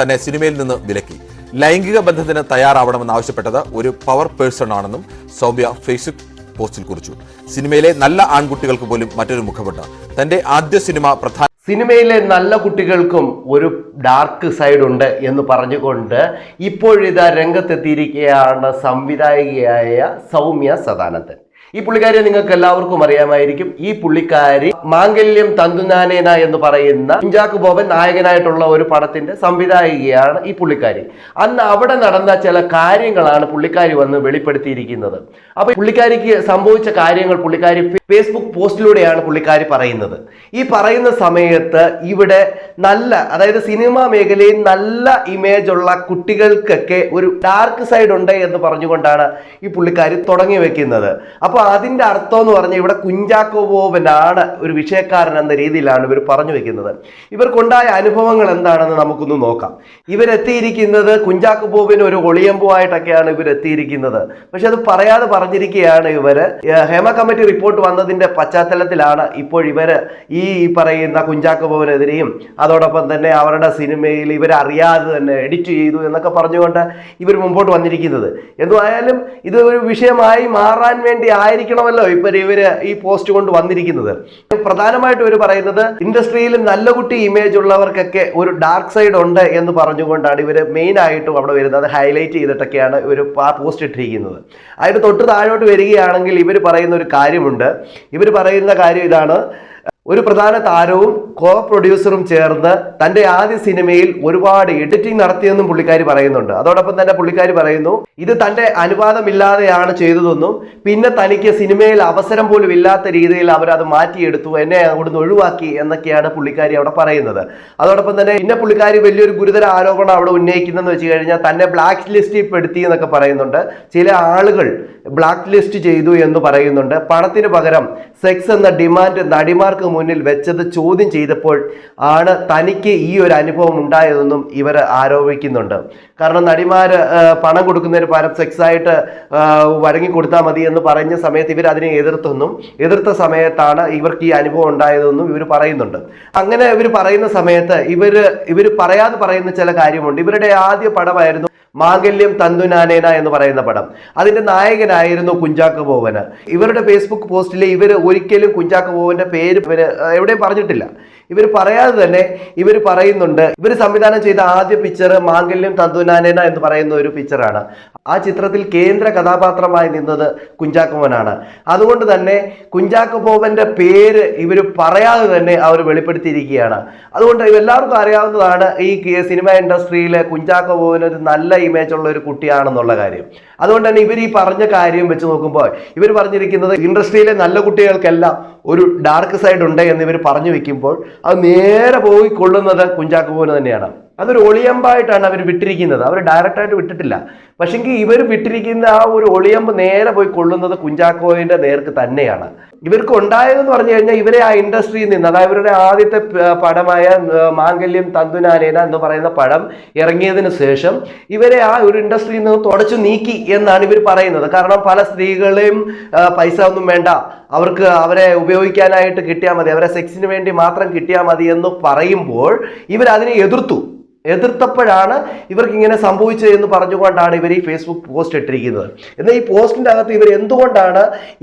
തന്നെ സിനിമയിൽ നിന്ന് വിലക്കി. ലൈംഗിക ബന്ധത്തിന് തയ്യാറാവണമെന്ന് ആവശ്യപ്പെട്ടത് ഒരു പവർ പേഴ്സൺ ആണെന്നും സൗമ്യ ഫേസ്ബുക്ക് പോസ്റ്റിൽ കുറിച്ചു. സിനിമയിലെ നല്ല ആൺകുട്ടികൾക്ക് പോലും മറ്റൊരു മുഖമുണ്ട്. തന്റെ ആദ്യ സിനിമ പ്രധാന സിനിമയിലെ നല്ല കുട്ടികൾക്കും ഒരു ഡാർക്ക് സൈഡ് ഉണ്ട് എന്ന് പറഞ്ഞുകൊണ്ട് ഇപ്പോഴിതാ രംഗത്തെത്തിയിരിക്കുകയാണ് സംവിധായികയായ സൗമ്യ സദാനന്ദൻ. ഈ പുള്ളിക്കാരി നിങ്ങൾക്ക് എല്ലാവർക്കും അറിയാമായിരിക്കും. ഈ പുള്ളിക്കാരി മാംഗല്യം തന്തുനാനേന എന്ന് പറയുന്ന കുഞ്ചാക്ക് ബോബൻ നായകനായിട്ടുള്ള ഒരു പടത്തിന്റെ സംവിധായികയാണ് ഈ പുള്ളിക്കാരി. അന്ന് അവിടെ നടന്ന ചില കാര്യങ്ങളാണ് പുള്ളിക്കാരി വന്ന് വെളിപ്പെടുത്തിയിരിക്കുന്നത്. അപ്പൊ പുള്ളിക്കാരിക്ക് സംഭവിച്ച കാര്യങ്ങൾ പുള്ളിക്കാരി ഫേസ്ബുക്ക് പോസ്റ്റിലൂടെയാണ് പുള്ളിക്കാരി പറയുന്നത്. ഈ പറയുന്ന സമയത്ത് ഇവിടെ നല്ല അതായത് സിനിമാ മേഖലയിൽ നല്ല ഇമേജ് ഉള്ള കുട്ടികൾക്കൊക്കെ ഒരു ഡാർക്ക് സൈഡ് ഉണ്ട് എന്ന് പറഞ്ഞുകൊണ്ടാണ് ഈ പുള്ളിക്കാരി തുടങ്ങി വെക്കുന്നത്. അപ്പോൾ അതിന്റെ അർത്ഥം എന്ന് പറഞ്ഞാൽ ഇവിടെ കുഞ്ചാക്കോ ബോബനാണ് ഒരു വിഷയക്കാരൻ എന്ന രീതിയിലാണ് ഇവർ പറഞ്ഞു വെക്കുന്നത്. ഇവർക്കുണ്ടായ അനുഭവങ്ങൾ എന്താണെന്ന് നമുക്കൊന്ന് നോക്കാം. ഇവരെത്തിയിരിക്കുന്നത് കുഞ്ചാക്കോ ബോബിന് ഒരു ഒളിയമ്പുമായിട്ടൊക്കെയാണ് ഇവർ എത്തിയിരിക്കുന്നത് പക്ഷെ അത് പറയാതെ പറഞ്ഞിരിക്കുകയാണ് ഇവർ. ഹേമ കമ്മിറ്റി റിപ്പോർട്ട് വന്നതിന്റെ പശ്ചാത്തലത്തിലാണ് ഇപ്പോൾ ഇവർ ഈ പറയുന്ന കുഞ്ചാക്കോ ബോബിനെതിരെയും അതോടൊപ്പം തന്നെ അവരുടെ സിനിമയിൽ ഇവരറിയാതെ തന്നെ എഡിറ്റ് ചെയ്തു എന്നൊക്കെ പറഞ്ഞുകൊണ്ട് ഇവർ മുമ്പോട്ട് വന്നിരിക്കുന്നത്. എന്തുമായാലും ഇത് ഒരു വിഷയമായി മാറാൻ വേണ്ടി ആയിരിക്കണമല്ലോ ഇപ്പൊ ഇവർ ഈ പോസ്റ്റ് കൊണ്ട് വന്നിരിക്കുന്നത്. പ്രധാനമായിട്ടും ഇവർ പറയുന്നത് ഇൻഡസ്ട്രിയിൽ നല്ല കുട്ടി ഇമേജ് ഉള്ളവർക്കൊക്കെ ഒരു ഡാർക്ക് സൈഡ് ഉണ്ട് എന്ന് പറഞ്ഞുകൊണ്ടാണ് ഇവർ മെയിൻ ആയിട്ടും അവിടെ വരുന്നത്. ഹൈലൈറ്റ് ചെയ്തിട്ടൊക്കെയാണ് ഇവർ പോസ്റ്റ് ഇട്ടിരിക്കുന്നത്. അതിന് തൊട്ട് താഴോട്ട് വരികയാണെങ്കിൽ ഇവർ പറയുന്ന ഒരു കാര്യമുണ്ട്. ഇവർ പറയുന്ന കാര്യം ഇതാണ്. ഒരു പ്രധാന താരവും കോ പ്രൊഡ്യൂസറും ചേർന്ന് തന്റെ ആദ്യ സിനിമയിൽ ഒരുപാട് എഡിറ്റിംഗ് നടത്തിയെന്നും പുള്ളിക്കാരി പറയുന്നുണ്ട്. അതോടൊപ്പം തന്നെ പുള്ളിക്കാരി പറയുന്നു ഇത് തന്റെ അനുവാദമില്ലാതെയാണ് ചെയ്തതെന്നും പിന്നെ തനിക്ക് സിനിമയിൽ അവസരം പോലും ഇല്ലാത്ത രീതിയിൽ അവരത് മാറ്റിയെടുത്തു എന്നെ അവിടുന്ന് ഒഴിവാക്കി എന്നൊക്കെയാണ് പുള്ളിക്കാരി അവിടെ പറയുന്നത്. അതോടൊപ്പം തന്നെ പിന്നെ പുള്ളിക്കാരി വലിയൊരു ഗുരുതര ആരോപണം അവിടെ ഉന്നയിക്കുന്നതെന്ന് വെച്ച് കഴിഞ്ഞാൽ തന്നെ ബ്ലാക്ക് ലിസ്റ്റിൽ പെടുത്തി എന്നൊക്കെ പറയുന്നുണ്ട്. ചില ആളുകൾ ബ്ലാക്ക് ലിസ്റ്റ് ചെയ്തു എന്ന് പറയുന്നുണ്ട്. പണത്തിന് പകരം സെക്സ് എന്ന ഡിമാൻഡ് നടിമാർക്ക് മുന്നിൽ വെച്ചത് ചോദ്യം ചെയ്തപ്പോൾ ആണ് തനിക്ക് ഈ ഒരു അനുഭവം ഉണ്ടായതെന്നും ഇവർ ആരോപിക്കുന്നുണ്ട്. കാരണം നടിമാർ പണം കൊടുക്കുന്നതിന് പരം സെക്സ് ആയിട്ട് ആ, വഴങ്ങി കൊടുത്താൽ മതി എന്ന് പറഞ്ഞ സമയത്ത് ഇവർ അതിനെ എതിർത്തെന്നും എതിർത്ത സമയത്താണ് ഇവർക്ക് ഈ അനുഭവം ഉണ്ടായതെന്നും ഇവർ പറയുന്നുണ്ട്. അങ്ങനെ ഇവർ പറയുന്ന സമയത്ത് ഇവർ ഇവർ പറയാതെ പറയുന്ന ചില കാര്യമുണ്ട്. ഇവരുടെ ആദ്യ പടമായിരുന്നു മാംഗല്യം തന്തുനാനേന എന്ന് പറയുന്ന പടം. അതിന്റെ നായകനായിരുന്നു കുഞ്ചാക്ക ബോവന്. ഇവരുടെ ഫേസ്ബുക്ക് പോസ്റ്റിൽ ഇവർ ഒരിക്കലും കുഞ്ചാക്ക ബോവന്റെ പേര് എവിടെയും പറഞ്ഞിട്ടില്ല. ഇവർ പറയാതെ തന്നെ ഇവർ പറയുന്നുണ്ട് ഇവർ സംവിധാനം ചെയ്ത ആദ്യ പിക്ചർ മാംഗല്യം തന്തുനാനേന എന്ന് പറയുന്ന ഒരു പിക്ചറാണ് ആ ചിത്രത്തിൽ കേന്ദ്ര കഥാപാത്രമായി നിന്നത് കുഞ്ചാക്കോവനാണ് അതുകൊണ്ട് തന്നെ കുഞ്ചാക്കോബോബന്റെ പേര് ഇവർ പറയാതെ തന്നെ അവർ വെളിപ്പെടുത്തിയിരിക്കുകയാണ്. അതുകൊണ്ട് എല്ലാവർക്കും അറിയാവുന്നതാണ് ഈ സിനിമ ഇൻഡസ്ട്രിയിലെ കുഞ്ചാക്കോ ഒരു നല്ല ഇമേജ് ഉള്ള ഒരു കുട്ടിയാണെന്നുള്ള കാര്യം. അതുകൊണ്ട് തന്നെ ഇവർ ഈ പറഞ്ഞ കാര്യം വെച്ച് നോക്കുമ്പോൾ ഇവർ പറഞ്ഞിരിക്കുന്നത് ഇൻഡസ്ട്രിയിലെ നല്ല കുട്ടികൾക്കെല്ലാം ഒരു ഡാർക്ക് സൈഡ് ഉണ്ട് എന്ന് ഇവർ പറഞ്ഞു വെക്കുമ്പോൾ അത് നേരെ പോയി കൊള്ളുന്നത് കുഞ്ചാക്കുപോന് തന്നെയാണ്. അതൊരു ഒളിയമ്പായിട്ടാണ് അവർ വിട്ടിരിക്കുന്നത്. അവർ ഡയറക്റ്റായിട്ട് വിട്ടിട്ടില്ല. പക്ഷെങ്കിൽ ഇവർ വിട്ടിരിക്കുന്ന ആ ഒരു ഒളിയമ്പ് നേരെ പോയി കൊള്ളുന്നത് കുഞ്ചാക്കോവിന്റെ നേർക്ക് തന്നെയാണ്. ഇവർക്ക് ഉണ്ടായതെന്ന് പറഞ്ഞു കഴിഞ്ഞാൽ ഇവരെ ആ ഇൻഡസ്ട്രിയിൽ നിന്ന് അതായത് ഇവരുടെ ആദ്യത്തെ പടമായ മാംഗല്യം തന്തുനാനേന എന്ന് പറയുന്ന പടം ഇറങ്ങിയതിന് ശേഷം ഇവരെ ആ ഒരു ഇൻഡസ്ട്രിയിൽ നിന്ന് തുടച്ചു നീക്കി എന്നാണ് ഇവർ പറയുന്നത്. കാരണം പല സ്ത്രീകളെയും പൈസ ഒന്നും വേണ്ട. അവർക്ക് അവരെ ഉപയോഗിക്കാനായിട്ട് കിട്ടിയാൽ മതി. അവരെ സെക്സിന് വേണ്ടി മാത്രം കിട്ടിയാൽ മതി എന്ന് പറയുമ്പോൾ ഇവരതിനെ എതിർത്തു. എതിർത്തപ്പോഴാണ് ഇവർക്ക് ഇങ്ങനെ സംഭവിച്ചത് എന്ന് പറഞ്ഞുകൊണ്ടാണ് ഇവർ ഈ ഫേസ്ബുക്ക് പോസ്റ്റ് ഇട്ടിരിക്കുന്നത്. എന്നാൽ ഈ പോസ്റ്റിന്റെ അകത്ത് ഇവർ എന്തുകൊണ്ടാണ്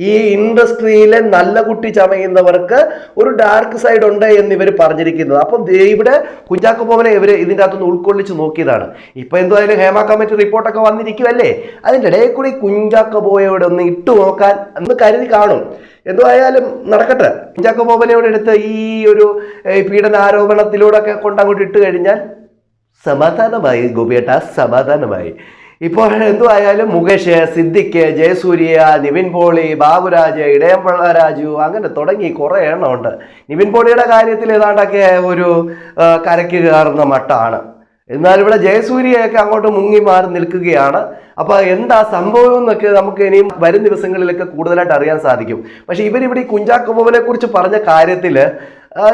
ഈ ഇൻഡസ്ട്രിയിലെ നല്ല കുട്ടി ചമയുന്നവർക്ക് ഒരു ഡാർക്ക് സൈഡ് ഉണ്ട് എന്ന് ഇവർ പറഞ്ഞിരിക്കുന്നത്? അപ്പം ഇവിടെ കുഞ്ചാക്കോ ബോബനെ ഇവർ ഇതിന്റെ അകത്തുനിന്ന് ഉൾക്കൊള്ളിച്ച് നോക്കിയതാണ്. ഇപ്പൊ എന്തായാലും ഹേമ കമ്മിറ്റി റിപ്പോർട്ടൊക്കെ വന്നിരിക്കുമല്ലേ അതിന്റെ ഇടയിൽ കൂടി കുഞ്ചാക്കോ ഒന്ന് ഇട്ടു നോക്കാൻ എന്ന് കരുതി കാണും. എന്തായാലും നടക്കട്ടെ. കുഞ്ചാക്കോ ബോബനയോട് എടുത്ത് ഈ ഒരു പീഡനാരോപണത്തിലൂടെ ഒക്കെ കൊണ്ടങ്ങോട്ട് ഇട്ട് കഴിഞ്ഞാൽ സമാധാനമായി ഗോപിയേട്ട സമാധാനമായി. ഇപ്പോൾ എന്തുവായാലും മുകേഷ് സിദ്ദിഖ് ജയസൂര്യ നിവിൻ പോളി ബാബുരാജ് ഇടയംപിള്ള രാജു അങ്ങനെ തുടങ്ങി കുറേ എണ്ണമുണ്ട്. നിവിൻ പോളിയുടെ കാര്യത്തിൽ ഏതാണ്ടൊക്കെ ഒരു കരക്ക് കയറുന്ന മട്ടാണ്. എന്നാൽ ഇവിടെ ജയസൂര്യയൊക്കെ അങ്ങോട്ട് മുങ്ങി മാറി നിൽക്കുകയാണ്. അപ്പൊ എന്താ സംഭവം എന്നൊക്കെ നമുക്ക് ഇനിയും വരും ദിവസങ്ങളിലൊക്കെ കൂടുതലായിട്ട് അറിയാൻ സാധിക്കും. പക്ഷെ ഇവരിവിടെ ഈ കുഞ്ചാക്കോബനെ കുറിച്ച് പറഞ്ഞ കാര്യത്തിൽ ആ,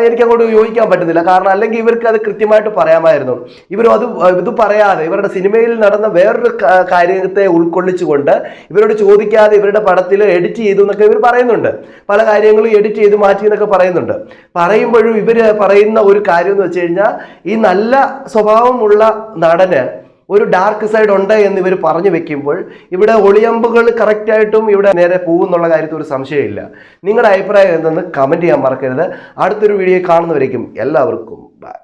എനിക്ക് അങ്ങോട്ട് യോജിക്കാൻ പറ്റുന്നില്ല. കാരണം അല്ലെങ്കിൽ ഇവർക്ക് അത് കൃത്യമായിട്ട് പറയാമായിരുന്നു. ഇവരും അത് ഇത് പറയാതെ ഇവരുടെ സിനിമയിൽ നടന്ന വേറൊരു കാര്യത്തെ ഉൾക്കൊള്ളിച്ചുകൊണ്ട് ഇവരോട് ചോദിക്കാതെ ഇവരുടെ പടത്തിൽ എഡിറ്റ് ചെയ്തു എന്നൊക്കെ ഇവർ പറയുന്നുണ്ട്. പല കാര്യങ്ങളും എഡിറ്റ് ചെയ്ത് മാറ്റി എന്നൊക്കെ പറയുന്നുണ്ട്. പറയുമ്പോഴും ഇവർ പറയുന്ന ഒരു കാര്യം എന്ന് വെച്ച് കഴിഞ്ഞാൽ ഈ നല്ല സ്വഭാവമുള്ള നടന് ഒരു ഡാർക്ക് സൈഡ് ഉണ്ട് എന്ന് ഇവർ പറഞ്ഞു വെക്കുമ്പോൾ ഇവിടെ ഒളിയമ്പുകൾ കറക്റ്റായിട്ടും ഇവിടെ നേരെ പോകുന്നുള്ള കാര്യത്തിൽ ഒരു സംശയമില്ല. നിങ്ങളുടെ അഭിപ്രായം എന്തെന്ന് കമന്റ് ചെയ്യാൻ മറക്കരുത്. അടുത്തൊരു വീഡിയോ കാണുന്നവരേക്കും എല്ലാവർക്കും ബൈ